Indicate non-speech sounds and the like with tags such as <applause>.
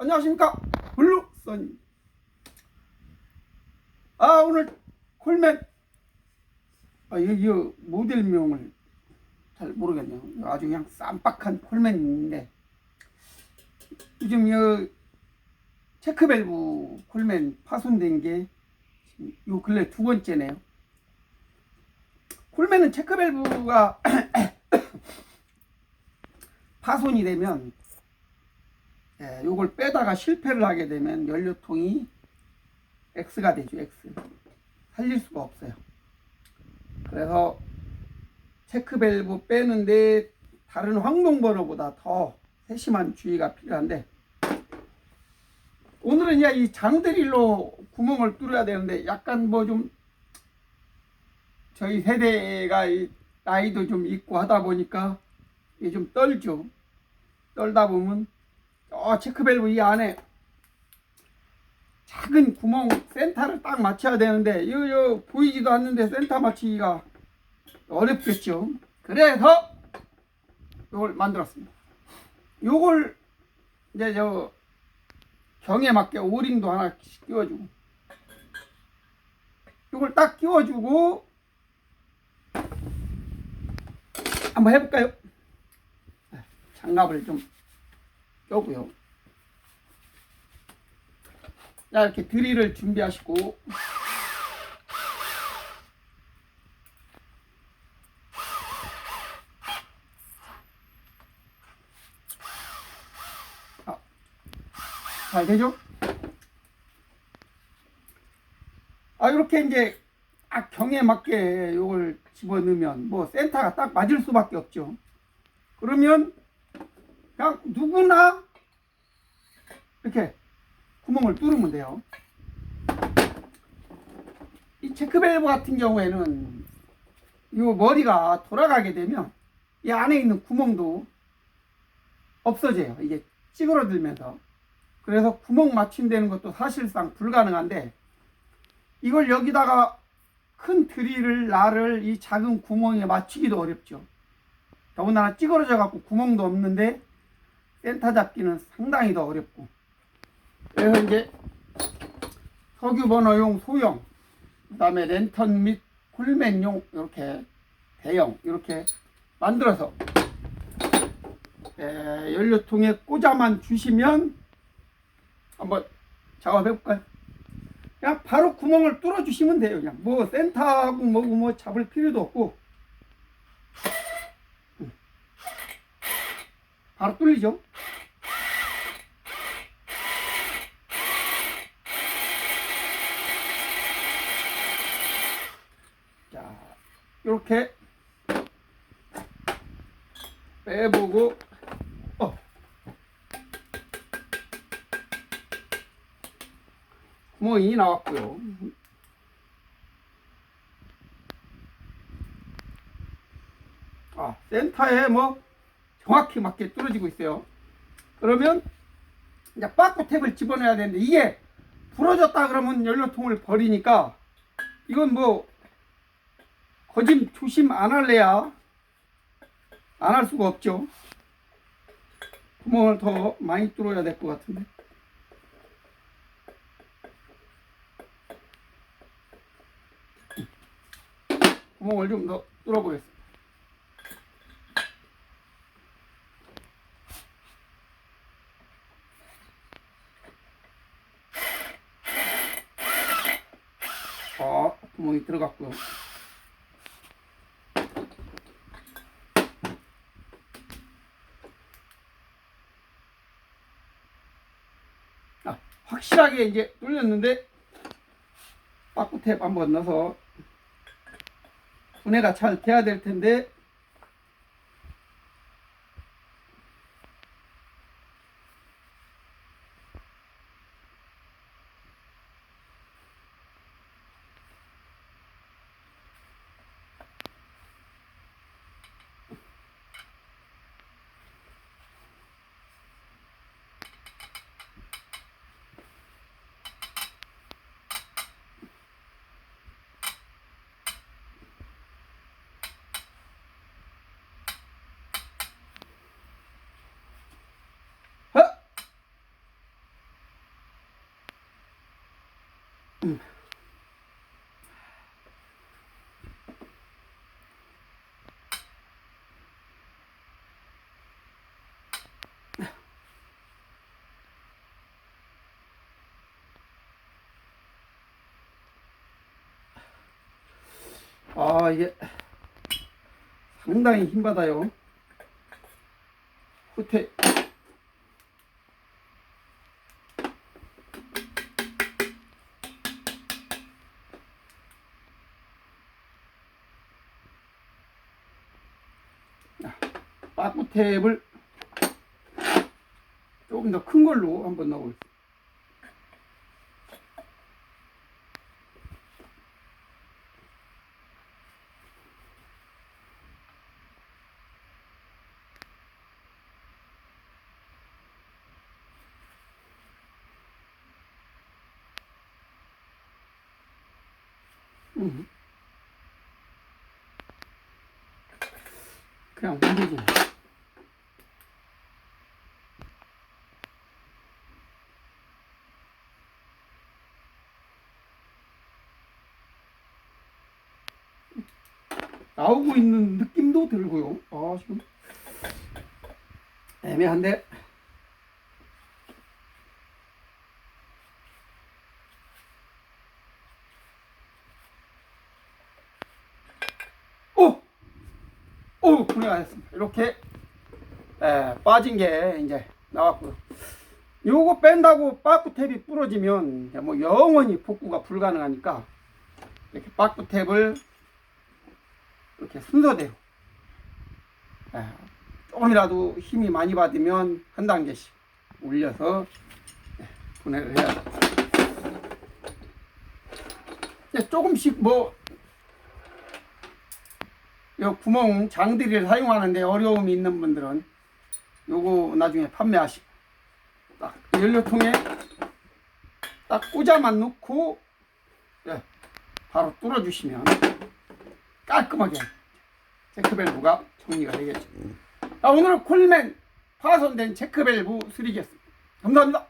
안녕하십니까? 블루선. 아 오늘 콜맨. 아 이거, 이거 모델명을 잘 모르겠네요. 아주 그냥 쌈박한 콜맨인데. 요즘 이 체크밸브 콜맨 파손된 게 요 근래 두 번째네요. 콜맨은 체크밸브가 <coughs> 파손이 되면 예, 요걸 빼다가 실패를 하게 되면 연료통이 X가 되죠, X. 살릴 수가 없어요. 그래서 체크밸브 빼는데 다른 황동번호보다 더 세심한 주의가 필요한데 오늘은 이 장드릴로 구멍을 뚫어야 되는데 약간 뭐 좀 저희 세대가 이 나이도 좀 있고 하다 보니까 이게 좀 떨죠. 떨다 보면 저 체크밸브 이 안에 작은 구멍 센터를 딱 맞춰야 되는데 이거, 이거 보이지도 않는데 센터 맞추기가 어렵겠죠. 그래서 이걸 만들었습니다. 요걸 이제 저 경에 맞게 오링도 하나 끼워주고 요걸 딱 끼워주고 한번 해볼까요? 장갑을 좀 껴고요. 자 이렇게 드릴을 준비하시고 아, 잘 되죠? 아 이렇게 이제 딱 경에 맞게 요걸 집어넣으면 뭐 센터가 딱 맞을 수밖에 없죠. 그러면 그냥 누구나 이렇게 구멍을 뚫으면 돼요. 이 체크밸브 같은 경우에는 이 머리가 돌아가게 되면 이 안에 있는 구멍도 없어져요. 이게 찌그러들면서. 그래서 구멍 맞춤되는 것도 사실상 불가능한데 이걸 여기다가 큰 드릴을 나를 이 작은 구멍에 맞추기도 어렵죠. 더군다나 찌그러져 갖고 구멍도 없는데 센터 잡기는 상당히 더 어렵고 그래서 이제 석유 버너용 소형 그 다음에 랜턴 및 홀맨용 이렇게 대형 이렇게 만들어서 에, 연료통에 꽂아만 주시면 한번 작업해 볼까요? 그냥 바로 구멍을 뚫어 주시면 돼요. 그냥 뭐 센터하고 뭐고 뭐 잡을 필요도 없고 바로 뚫리죠. 자, 이렇게 빼보고, 어. 구멍이 나왔고요. 아, 센터에 뭐 정확히 맞게 뚫어지고 있어요. 그러면 이제 빠꾸 탭을 집어넣어야 되는데 이게 부러졌다 그러면 연료통을 버리니까 이건 뭐 거짓 조심 안 할래야 안 할 수가 없죠. 구멍을 더 많이 뚫어야 될 것 같은데. 구멍을 좀 더 뚫어보겠습니다. 어, 구멍이 들어갔고요. 아, 확실하게 이제 뚫렸는데 빠꾸 탭 한번 넣어서 분해가 잘 돼야 될 텐데 아 이게 상당히 힘받아요. 후퇴 빠꾸탭을 조금 더 큰 걸로 한번 넣어보겠습니다. 음. 그냥 문제지. 나오고 있는 느낌도 들고요. 아, 지금 애매한데. 오! 오! 분해가 됐습니다. 이렇게 에, 빠진 게 이제 나왔고요. 요거 뺀다고 빠꾸 탭이 부러지면 뭐 영원히 복구가 불가능하니까 이렇게 빠꾸 탭을 이렇게 순서대로 에, 조금이라도 힘이 많이 받으면 한 단계씩 올려서 예, 분해를 해야. 이제 조금씩 뭐 요 구멍 장들이를 사용하는데 어려움이 있는 분들은 요거 나중에 판매하시고 딱 연료통에 딱 꽂아만 놓고 예, 바로 뚫어주시면 깔끔하게 체크밸브가 정리가 되겠죠. 자, 오늘은 콜맨 파손된 체크밸브 수리기였습니다. 감사합니다.